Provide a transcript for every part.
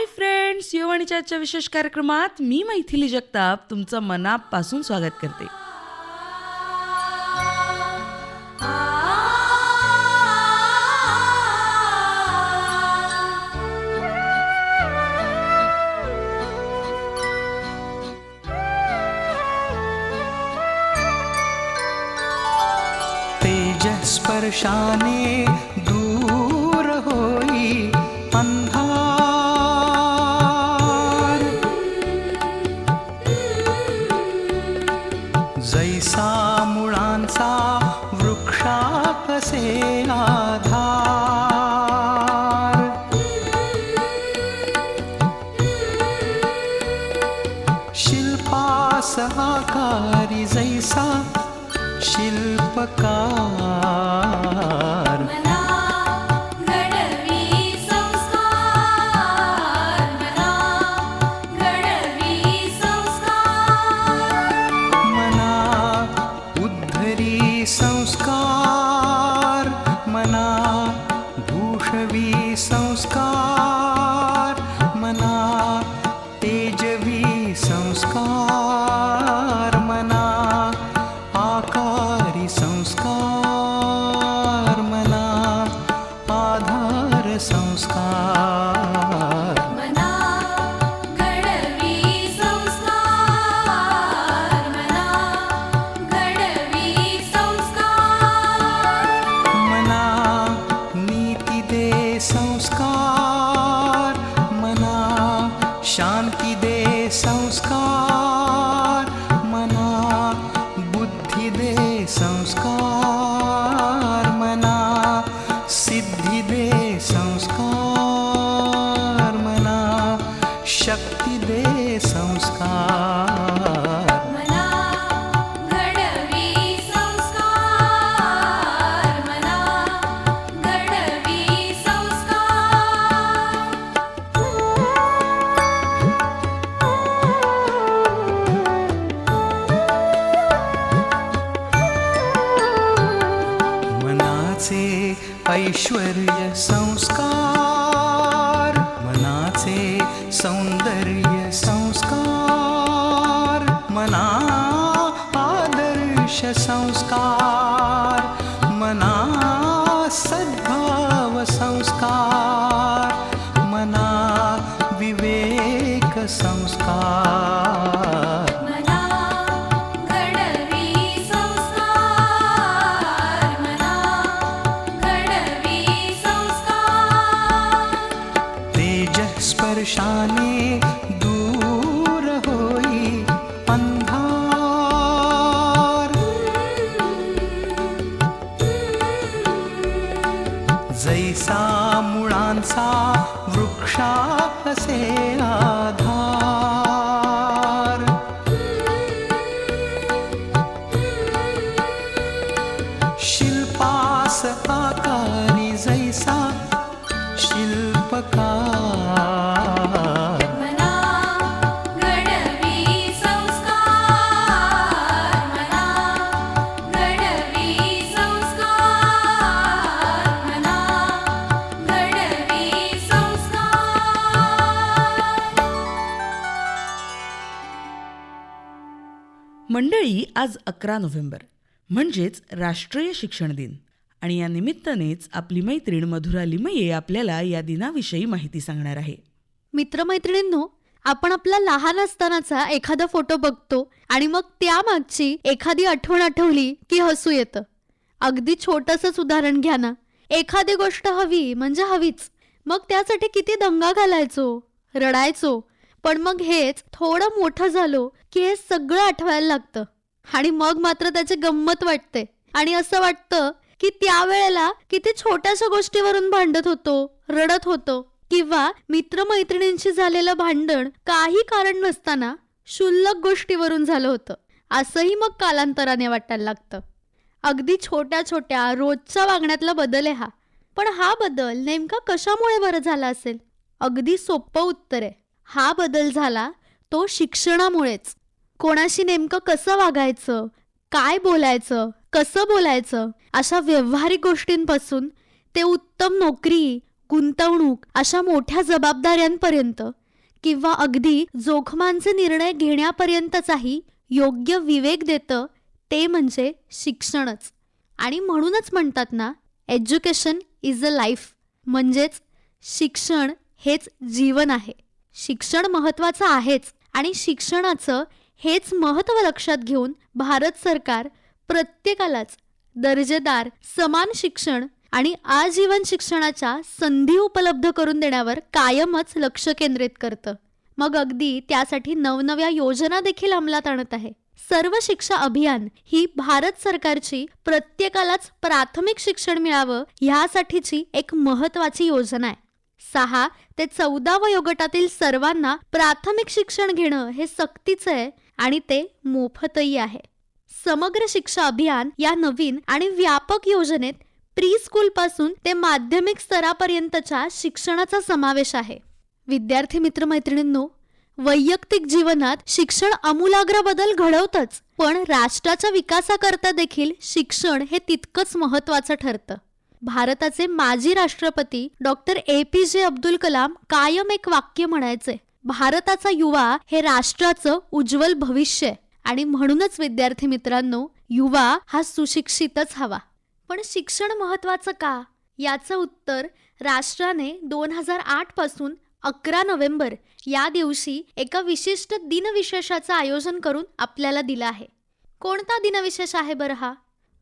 Hi friends युवाणीच्या आजच्या विशेष कार्यक्रमात मी मैथिली जगताप तुमचं मनापासून स्वागत करते. तेजस्पर्शाने जैसा शिल्पकार। सौंदर्य संस्कार मना आदर्श संस्कार. आज अकरा नोव्हेंबर. म्हणजेच राष्ट्रीय शिक्षण दिन. आणि या निमित्तानेच आपली मैत्रीण मधुरा लिमये आपल्याला या दिनाविषयी माहिती सांगणार आहे. मित्रमैत्रिणींनो आपण आपला लहान असतानाचा एखादा फोटो बघतो आणि मग त्यामागची एखादी आठवण आठवली की हसू येतं. अगदी छोटंसंच उदाहरण घ्या ना. एखादी गोष्ट हवी म्हणजे हवीच. मग त्यासाठी किती दंगा घालायचो रडायचो. पण मग हेच थोडं मोठं झालो की हे सगळं आठवायला लागतं. आणि मग मात्र त्याची गंमत वाटते. आणि असं वाटतं की त्यावेळेला किती छोट्याशा गोष्टीवरून भांडत होतो रडत होतो किंवा मित्रमैत्रिणींशी झालेलं भांडण काही कारण नसताना क्षुल्लक गोष्टीवरून झालं होतं. असंही मग कालांतराने वाटायला लागतं. अगदी छोट्या छोट्या रोजच्या वागण्यातला बदल आहे हा. पण हा बदल नेमका कशामुळे बरं झाला असेल? अगदी सोपं उत्तर आहे. हा बदल झाला तो शिक्षणामुळेच. कोणाशी नेमकं कसं वागायचं? काय बोलायचं? कसं बोलायचं? अशा व्यवहारिक गोष्टींपासून ते उत्तम नोकरी गुंतवणूक अशा मोठ्या जबाबदाऱ्यांपर्यंत किंवा अगदी जोखमांचे निर्णय घेण्यापर्यंतचाही योग्य विवेक देतं ते म्हणजे शिक्षणच. आणि म्हणूनच म्हणतात ना एज्युकेशन इज अ लाईफ म्हणजेच शिक्षण हेच जीवन आहे. शिक्षण महत्त्वाचं आहेच आणि शिक्षणाचं हेच महत्त्व लक्षात घेऊन भारत सरकार प्रत्येकालाच दर्जेदार समान शिक्षण आणि आजीवन शिक्षणाच्या संधी उपलब्ध करून देण्यावर कायमच लक्ष केंद्रित करतं. मग अगदी त्यासाठी नवनव्या योजना देखील अंमलात आणत आहे. सर्व शिक्षा अभियान ही भारत सरकारची प्रत्येकालाच प्राथमिक शिक्षण मिळावं ह्यासाठीची एक महत्वाची योजना आहे. सहा ते चौदा वयोगटातील सर्वांना प्राथमिक शिक्षण घेणं हे सक्तीचं आहे आणि ते मोफतही आहे. समग्र शिक्षा अभियान या नवीन आणि व्यापक योजनेत प्री स्कूल पासून ते माध्यमिक स्तरापर्यंतच्या शिक्षणाचा समावेश आहे. विद्यार्थी मित्रमैत्रिणींनो वैयक्तिक जीवनात शिक्षण अमूलाग्र बदल घडवतच पण राष्ट्राच्या विकासाकरता देखील शिक्षण हे तितकंच महत्वाचं ठरतं. भारताचे माजी राष्ट्रपती डॉक्टर ए पी जे अब्दुल कलाम कायम एक वाक्य म्हणायचे भारताचा युवा हे राष्ट्राचं उज्ज्वल भविष्य आहे. आणि म्हणूनच विद्यार्थी मित्रांनो युवा हा सुशिक्षितच हवा. पण शिक्षण महत्वाचं का? याचं उत्तर राष्ट्राने दोन हजार आठपासून अकरा नोव्हेंबर या दिवशी एका विशिष्ट दिनविशेषाचं आयोजन करून आपल्याला दिलं आहे. कोणता दिनविशेष आहे बरं हा?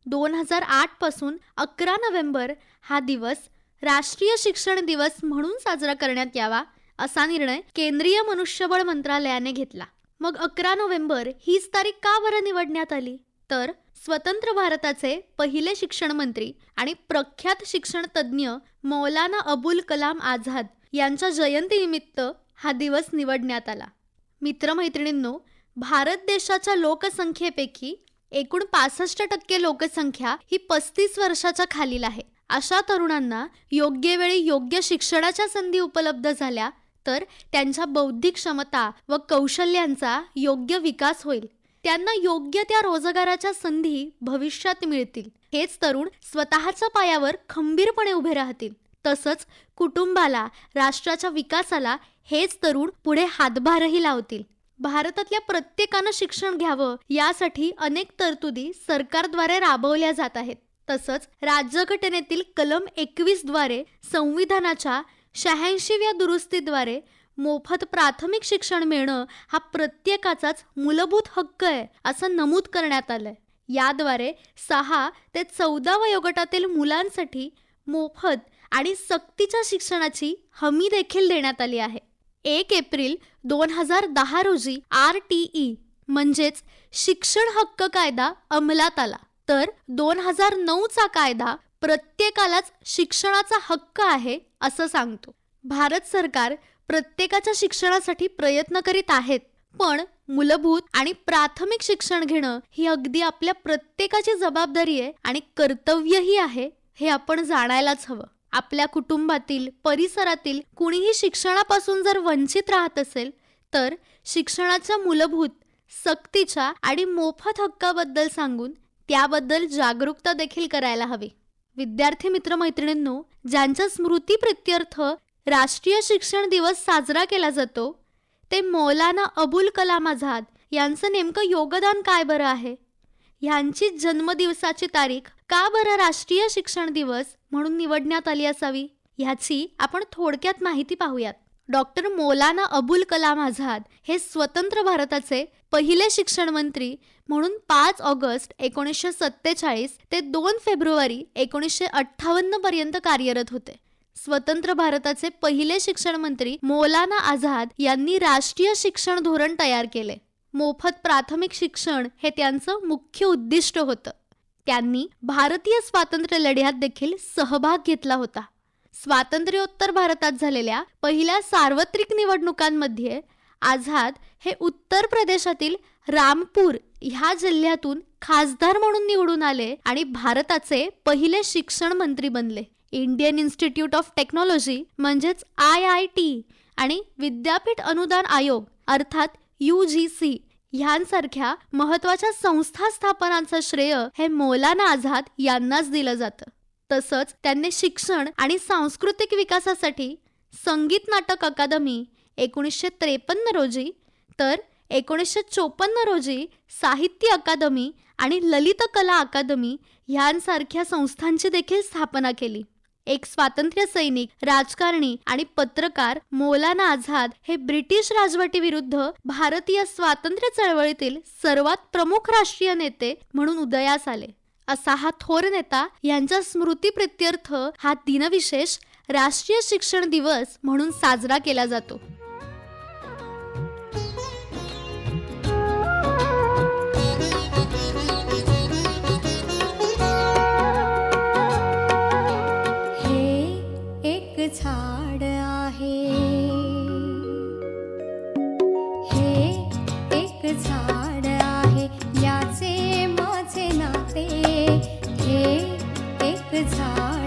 दोन हजार आठपासून अकरा नोव्हेंबर हा दिवस राष्ट्रीय शिक्षण दिवस म्हणून साजरा करण्यात यावा असा निर्णय केंद्रीय मनुष्यबळ मंत्रालयाने घेतला. मग अकरा नोव्हेंबर हीच तारीख का बरं निवडण्यात आली? तर स्वतंत्र भारताचे पहिले शिक्षण मंत्री आणि प्रख्यात शिक्षण तज्ज्ञ मौलाना अबुल कलाम आझाद यांच्या जयंतीनिमित्त हा दिवस निवडण्यात आला. मित्रमैत्रिणींनो भारत देशाच्या लोकसंख्येपैकी एकूण पासष्ट टक्के लोकसंख्या ही पस्तीस वर्षाच्या खालील आहे. अशा तरुणांना योग्य वेळी योग्य शिक्षणाच्या संधी उपलब्ध झाल्या तर त्यांच्या बौद्धिक क्षमता व कौशल्यांचा योग्य विकास होईल. त्यांना योग्य त्या रोजगाराच्या संधी भविष्यात मिळतील. हेच तरुण स्वतःच्या पायावर खंबीरपणे उभे राहतील. तसंच कुटुंबाला राष्ट्राच्या विकासाला हेच तरुण पुढे हातभारही लावतील. भारतातल्या प्रत्येकानं शिक्षण घ्यावं यासाठी अनेक तरतुदी सरकारद्वारे राबवल्या जात आहेत. तसंच राज्यघटनेतील कलम एकवीसद्वारे संविधानाच्या शहाऐंशीव्या दुरुस्तीद्वारे मोफत प्राथमिक शिक्षण मिळणं हा प्रत्येकाचाच मूलभूत हक्क आहे असं नमूद करण्यात आलंय. याद्वारे सहा ते चौदा वयोगटातील मुलांसाठी मोफत आणि सक्तीच्या शिक्षणाची हमी देखील देण्यात आली आहे. एक एप्रिल दोन हजार दहा रोजी आर टी ई म्हणजेच शिक्षण हक्क कायदा अंमलात आला. तर दोन हजार नऊचा कायदा प्रत्येकालाच शिक्षणाचा हक्क आहे असं सांगतो. भारत सरकार प्रत्येकाच्या शिक्षणासाठी प्रयत्न करीत आहेत पण मूलभूत आणि प्राथमिक शिक्षण घेणं ही अगदी आपल्या प्रत्येकाची जबाबदारी आहे आणि कर्तव्यही आहे हे आपण जाणायलाच हवं. आपल्या कुटुंबातील परिसरातील कुणीही शिक्षणापासून जर वंचित राहत असेल तर शिक्षणाच्या मूलभूत सक्तीच्या आणि मोफत हक्काबद्दल सांगून त्याबद्दल जागरूकता देखील करायला हवी. विद्यार्थी मित्रमैत्रिणींनो ज्यांच्या स्मृतीप्रित्यर्थ राष्ट्रीय शिक्षण दिवस साजरा केला जातो ते मौलाना अबुल कलाम आझाद यांचं नेमकं योगदान काय बरं आहे? ह्यांची जन्मदिवसाची तारीख का बरं राष्ट्रीय शिक्षण दिवस म्हणून निवडण्यात आली असावी? ह्याची आपण थोडक्यात माहिती पाहूयात. डॉक्टर मौलाना अबुल कलाम आझाद हे स्वतंत्र भारताचे पहिले शिक्षण मंत्री म्हणून पाच ऑगस्ट एकोणीसशे सत्तेचाळीस ते दोन फेब्रुवारी एकोणीसशे अठ्ठावन्न पर्यंत कार्यरत होते. स्वतंत्र भारताचे पहिले शिक्षण मंत्री मौलाना आझाद यांनी राष्ट्रीय शिक्षण धोरण तयार केले. मोफत प्राथमिक शिक्षण हे त्यांचं मुख्य उद्दिष्ट होतं. त्यांनी भारतीय स्वातंत्र्य लढ्यात देखील सहभाग घेतला होता. स्वातंत्र्योत्तर भारतात झालेल्या पहिल्या सार्वत्रिक निवडणुकांमध्ये आझाद हे उत्तर प्रदेशातील रामपूर ह्या जिल्ह्यातून खासदार म्हणून निवडून आले आणि भारताचे पहिले शिक्षण मंत्री बनले. इंडियन इन्स्टिट्यूट ऑफ टेक्नॉलॉजी म्हणजेच आय आय टी आणि विद्यापीठ अनुदान आयोग अर्थात यू जी सी ह्यांसारख्या महत्त्वाच्या संस्था स्थापनांचं श्रेय हे मौलाना आझाद यांनाच दिलं जातं. तसंच त्यांनी शिक्षण आणि सांस्कृतिक विकासासाठी संगीत नाटक अकादमी एकोणीसशे त्रेपन्न रोजी तर एकोणीसशे चोपन्न रोजी साहित्य अकादमी आणि ललित कला अकादमी ह्यांसारख्या संस्थांची देखील स्थापना केली. एक स्वातंत्र्य सैनिक राजकारणी आणि पत्रकार मौलाना आझाद हे ब्रिटिश राजवटीविरुद्ध भारतीय स्वातंत्र्य चळवळीतील सर्वात प्रमुख राष्ट्रीय नेते म्हणून उदयास आले. असा हा थोर नेता यांच्या स्मृतीप्रित्यर्थ हा दिनविशेष राष्ट्रीय शिक्षण दिवस म्हणून साजरा केला जातो. the time.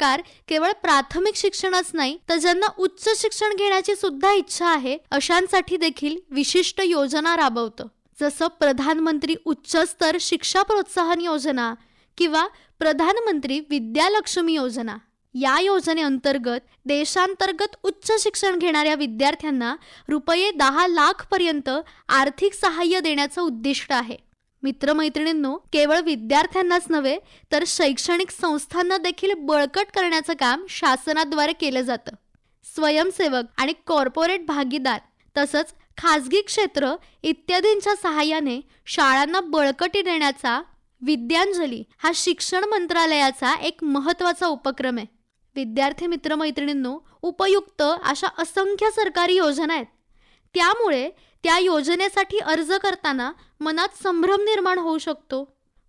सरकार केवळ प्राथमिक शिक्षणच नाही तर ज्यांना उच्च शिक्षण घेण्याची सुद्धा इच्छा आहे अशांसाठी देखील विशिष्ट योजना राबवतं. जसं प्रधानमंत्री उच्चस्तर शिक्षा प्रोत्साहन योजना किंवा प्रधानमंत्री विद्यालक्ष्मी योजना. या योजनेअंतर्गत देशांतर्गत उच्च शिक्षण घेणाऱ्या विद्यार्थ्यांना रुपये दहा लाखपर्यंत आर्थिक सहाय्य देण्याचं उद्दिष्ट आहे. मित्रमैत्रिणींनो केवळ विद्यार्थ्यांनाच नव्हे तर शैक्षणिक संस्थांना देखील बळकट करण्याचं काम शासनाद्वारे केलं जातं. स्वयंसेवक आणि कॉर्पोरेट भागीदार तसंच खाजगी क्षेत्र इत्यादींच्या सहाय्याने शाळांना बळकटी देण्याचा विद्यांजली हा शिक्षण मंत्रालयाचा एक महत्त्वाचा उपक्रम आहे. विद्यार्थी मित्रमैत्रिणींनो उपयुक्त अशा असंख्य सरकारी योजना आहेत. त्यामुळे त्या योजनेसाठी अर्ज करताना मनात संभ्रम निर्माण होऊ शकतो.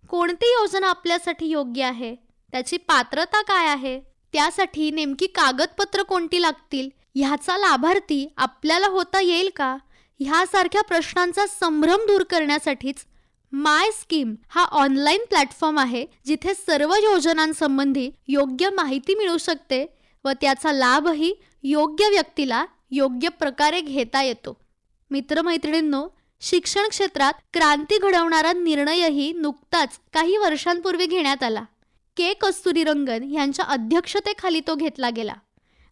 कोणती योजना आपल्यासाठी योग्य आहे? त्याची पात्रता काय आहे? त्यासाठी नेमकी कागदपत्र कोणती लागतील? ह्याचा लाभार्थी आपल्याला होता येईल का? ह्यासारख्या प्रश्नांचा संभ्रम दूर करण्यासाठीच माय स्कीम हा ऑनलाईन प्लॅटफॉर्म आहे जिथे सर्व योजनांसंबंधी योग्य माहिती मिळू शकते व त्याचा लाभही योग्य व्यक्तीला योग्य प्रकारे घेता येतो. मित्रमैत्रिणींनो शिक्षण क्षेत्रात क्रांती घडवणारा निर्णयही नुकताच काही वर्षांपूर्वी घेण्यात आला. के. कस्तुरीरंगन यांच्या अध्यक्षतेखाली तो घेतला गेला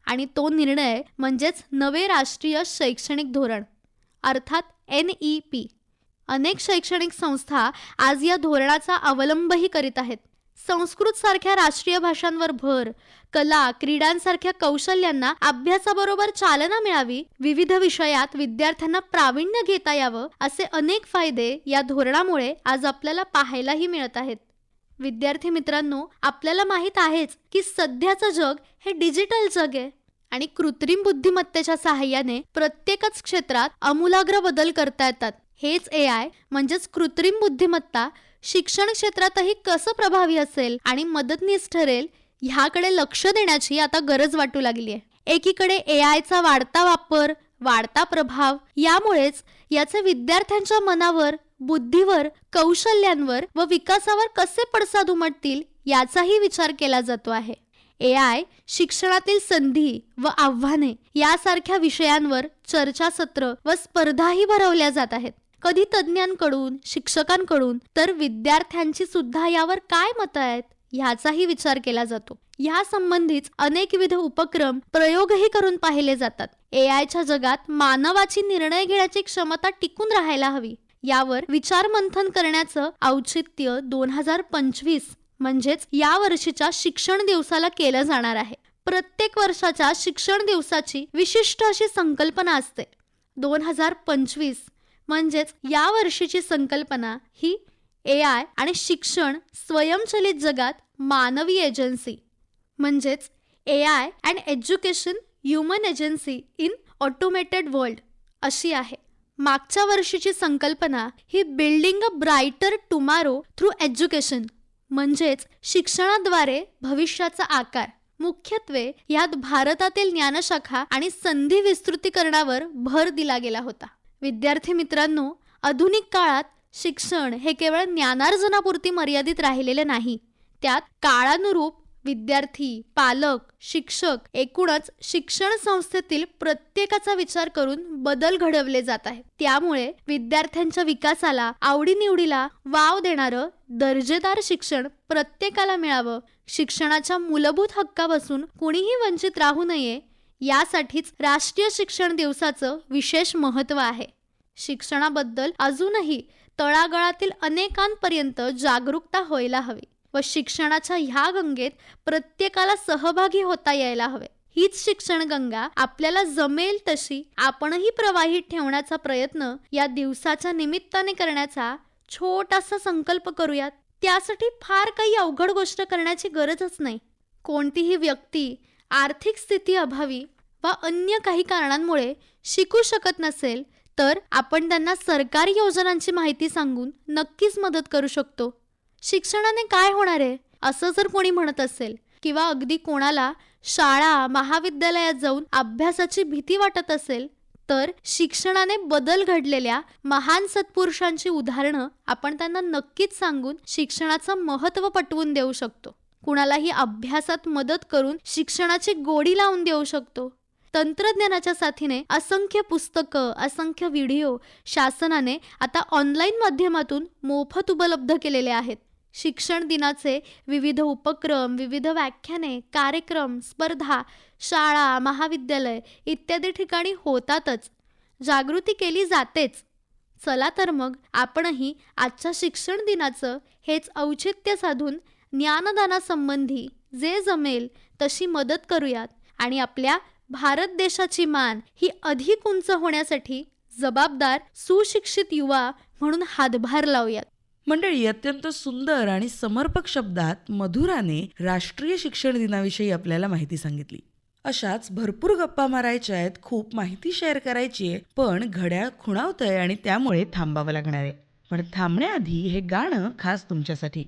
आणि तो निर्णय म्हणजेच नवे राष्ट्रीय शैक्षणिक धोरण अर्थात एन ई पी. अनेक शैक्षणिक संस्था आज या धोरणाचा अवलंबही करीत आहेत. संस्कृत सारख्या राष्ट्रीय भाषांवर भर कला क्रीडांसारख्या कौशल्यांना अभ्यासाबरोबर चालना मिळावी विविध विषयात विद्यार्थ्यांना प्रावीण्य घेता यावं असे अनेक फायदे या धोरणामुळे आज आपल्याला पाहायलाही मिळत आहेत. विद्यार्थी मित्रांनो आपल्याला माहीत आहेच की सध्याचं जग हे डिजिटल जग आहे आणि कृत्रिम बुद्धिमत्तेच्या सहाय्याने प्रत्येकच क्षेत्रात आमूलाग्र बदल करता येतात. हेच ए आय म्हणजेच कृत्रिम बुद्धिमत्ता शिक्षण क्षेत्रातही कसं प्रभावी असेल आणि मदतनीस ठरेल ह्याकडे लक्ष देण्याची आता गरज वाटू लागली आहे एकीकडे ए आयचा वाढता वापर वाढता प्रभाव यामुळेच याचे विद्यार्थ्यांच्या मनावर बुद्धीवर कौशल्यांवर व विकासावर कसे पडसाद उमटतील याचाही विचार केला जातो आहे. ए आय शिक्षणातील संधी व आव्हाने यासारख्या विषयांवर चर्चासत्र व स्पर्धाही भरवल्या जात आहेत. कधी तज्ज्ञांकडून शिक्षकांकडून तर विद्यार्थ्यांची सुद्धा यावर काय मतं आहेत ह्याचाही विचार केला जातो. या संबंधीच अनेकविध उपक्रम प्रयोगही करून पाहिले जातात. ए आयच्या जगात मानवाची निर्णय घेण्याची क्षमता टिकून राहायला हवी. यावर विचार मंथन करण्याचं औचित्य दोन हजार पंचवीस म्हणजेच या वर्षीच्या शिक्षण दिवसाला केलं जाणार आहे. प्रत्येक वर्षाच्या शिक्षण दिवसाची विशिष्ट अशी संकल्पना असते. दोन हजार पंचवीस म्हणजेच या वर्षीची संकल्पना ही ए आय आणि शिक्षण स्वयंचलित जगात मानवी एजन्सी म्हणजेच A I and education human agency in automated world अशी आहे. मागच्या वर्षीची संकल्पना ही building a brighter tomorrow through education म्हणजेच शिक्षणाद्वारे भविष्याचा आकार. मुख्यत्वे यात भारतातील ज्ञानशाखा आणि संधी विस्तृतीकरणावर भर दिला गेला होता. विद्यार्थी मित्रांनो आधुनिक काळात शिक्षण हे केवळ ज्ञानार्जनापुरती मर्यादित राहिलेले नाही. त्यात काळानुरूप विद्यार्थी पालक शिक्षक एकूणच शिक्षण संस्थेतील प्रत्येकाचा विचार करून बदल घडवले जात आहे त्यामुळे विद्यार्थ्यांच्या विकासाला आवडीनिवडीला वाव देणारं दर्जेदार शिक्षण प्रत्येकाला मिळावं. शिक्षणाच्या मूलभूत हक्कापासून कुणीही वंचित राहू नये यासाठीच राष्ट्रीय शिक्षण दिवसाचं विशेष महत्त्व आहे. शिक्षणाबद्दल अजूनही तळागाळातील अनेकांपर्यंत जागरूकता व्हायला हवी व शिक्षणाच्या ह्या गंगेत प्रत्येकाला सहभागी होता यायला हवे. हीच शिक्षण गंगा आपल्याला जमेल तशी आपणही प्रवाहित ठेवण्याचा प्रयत्न या दिवसाच्या निमित्ताने करण्याचा छोटासा संकल्प करूयात. त्यासाठी फार काही अवघड गोष्ट करण्याची गरजच नाही. कोणतीही व्यक्ती आर्थिक स्थिती अभावी वा अन्य काही कारणांमुळे शिकू शकत नसेल तर आपण त्यांना सरकारी योजनांची माहिती सांगून नक्कीच मदत करू शकतो. शिक्षणाने काय होणार आहे असं जर कोणी म्हणत असेल किंवा अगदी कोणाला शाळा महाविद्यालयात जाऊन अभ्यासाची भीती वाटत असेल तर शिक्षणाने बदल घडलेल्या महान सत्पुरुषांची उदाहरणं आपण त्यांना नक्कीच सांगून शिक्षणाचं महत्त्व पटवून देऊ शकतो. कुणालाही अभ्यासात मदत करून शिक्षणाची गोडी लावून देऊ शकतो. तंत्रज्ञानाच्या साथीने असंख्य पुस्तकं असंख्य व्हिडिओ शासनाने आता ऑनलाईन माध्यमातून मोफत उपलब्ध केलेले आहेत. शिक्षण दिनाचे विविध उपक्रम विविध व्याख्याने कार्यक्रम स्पर्धा शाळा महाविद्यालय इत्यादी ठिकाणी होतातच. जागृती केली जातेच. चला तर मग आपणही आजच्या शिक्षण दिनाचं हेच औचित्य साधून ज्ञानदानासंबंधी जे जमेल तशी मदत करूयात आणि आपल्या भारत देशाची मान ही अधिक उंच होण्यासाठी जबाबदार सुशिक्षित युवा म्हणून हातभार लावूयात. मंडळी अत्यंत सुंदर आणि समर्पक शब्दात मधुराने राष्ट्रीय शिक्षण दिनाविषयी आपल्याला माहिती सांगितली. अशाच भरपूर गप्पा मारायच्या आहेत खूप माहिती शेअर करायची आहे पण घड्याळ खुणावतंय आणि त्यामुळे थांबावं लागणार आहे. पण थांबण्याआधी हे गाणं खास तुमच्यासाठी.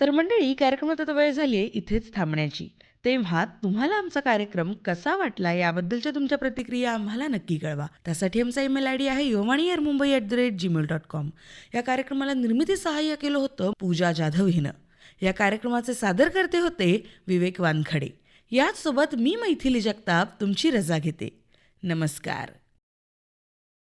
तर मंडळी कार्यक्रमात आता वेळ झाली आहे इथेच थांबण्याची. तेव्हा तुम्हाला आमचा कार्यक्रम कसा वाटला याबद्दलच्या तुमच्या प्रतिक्रिया आम्हाला नक्की कळवा. त्यासाठी आमचा ईमेल आय डी आहे Yuvavani air Mumbai at the rate Gmail dot com या कार्यक्रमाला निर्मिती सहाय्य केलं होतं पूजा जाधव हिनं. या कार्यक्रमाचे सादरकर्ते होते विवेक वानखडे. याचसोबत मी मैथिली जगताप तुमची रजा घेते. नमस्कार.